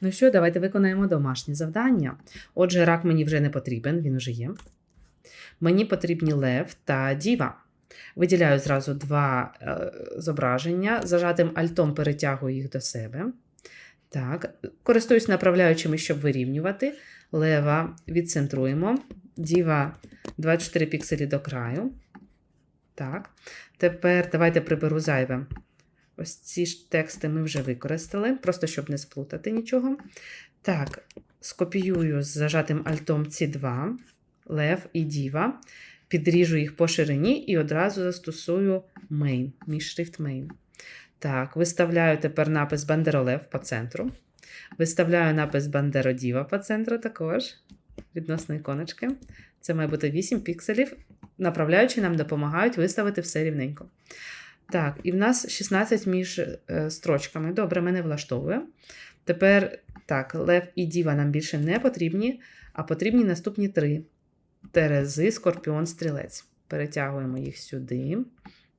Ну що, давайте виконаємо домашнє завдання. Отже, рак мені вже не потрібен, він уже є. Мені потрібні лев та діва. Виділяю зразу два е, зображення, зажатим альтом перетягую їх до себе. Так, користуюсь направляючими, щоб вирівнювати. Лева відцентруємо. Діва 24 пікселі до краю. Так. Тепер давайте приберу зайве. Ось ці ж тексти ми вже використали, просто щоб не сплутати нічого. Так, скопіюю з зажатим альтом ці два, лев і діва, підріжу їх по ширині і одразу застосую main, мій шрифт main. Так, виставляю тепер напис Бандеролев по центру. Виставляю напис Бандеродіва по центру також, відносно іконочки. Це має бути 8 пікселів. Направляючи нам допомагають виставити все рівненько. Так, і в нас 16 між е, строчками. Добре, мене влаштовує. Тепер так, лев і діва нам більше не потрібні, а потрібні наступні три: Терези, скорпіон, стрілець. Перетягуємо їх сюди.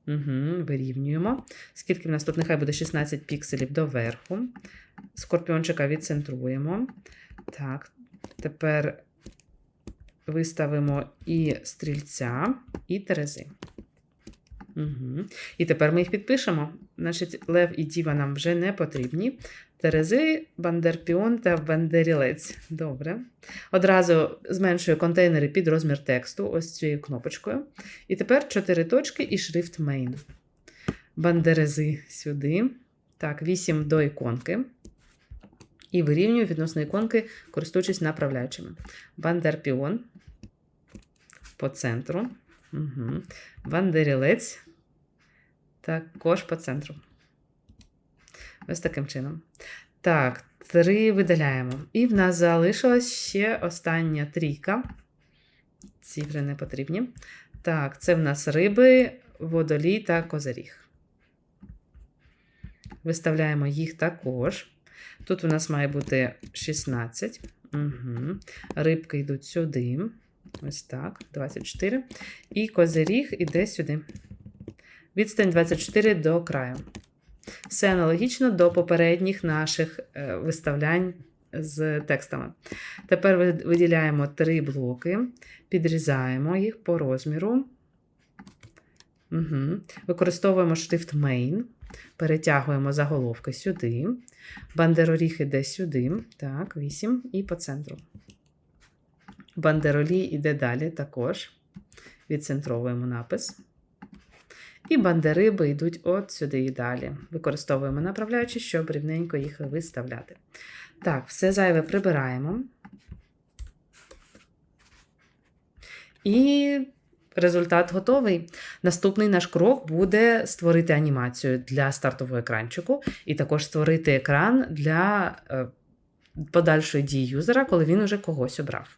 Угу, вирівнюємо. Скільки в нас тут нехай буде 16 пікселів доверху. Скорпіончика відцентруємо. Так, тепер виставимо і стрільця, і терези. Угу. І тепер ми їх підпишемо. Значить, лев і діва нам вже не потрібні. Терези, бандерпіон та бандерілець. Добре. Одразу зменшую контейнери під розмір тексту, ось цією кнопочкою. І тепер чотири точки і шрифт main. Бандерези сюди. Так, 8 до іконки. І вирівнюю відносно іконки, користуючись направляючими. Бандерпіон по центру. Угу. Бандерілець також по центру. Ось таким чином. Так, три видаляємо. І в нас залишилась ще остання трійка. Ці вже не потрібні. Так, це в нас риби, водолій та козиріг. Виставляємо їх також. Тут у нас має бути 16. Угу. Рибки йдуть сюди. Ось так, 24. І козиріг іде сюди. Відстань 24 до краю. Все аналогічно до попередніх наших е, виставлянь з текстами. Тепер виділяємо три блоки, підрізаємо їх по розміру. Угу. Використовуємо шрифт Main, перетягуємо заголовки сюди. Бандероріг іде сюди. Так, 8 і по центру. Бандеролі іде далі також. Відцентровуємо напис. І бандериби йдуть от сюди і далі. Використовуємо направляючи, щоб рівненько їх виставляти. Так, все зайве прибираємо. І результат готовий. Наступний наш крок буде створити анімацію для стартового екранчику, і також створити екран для е, подальшої дії юзера, коли він уже когось обрав.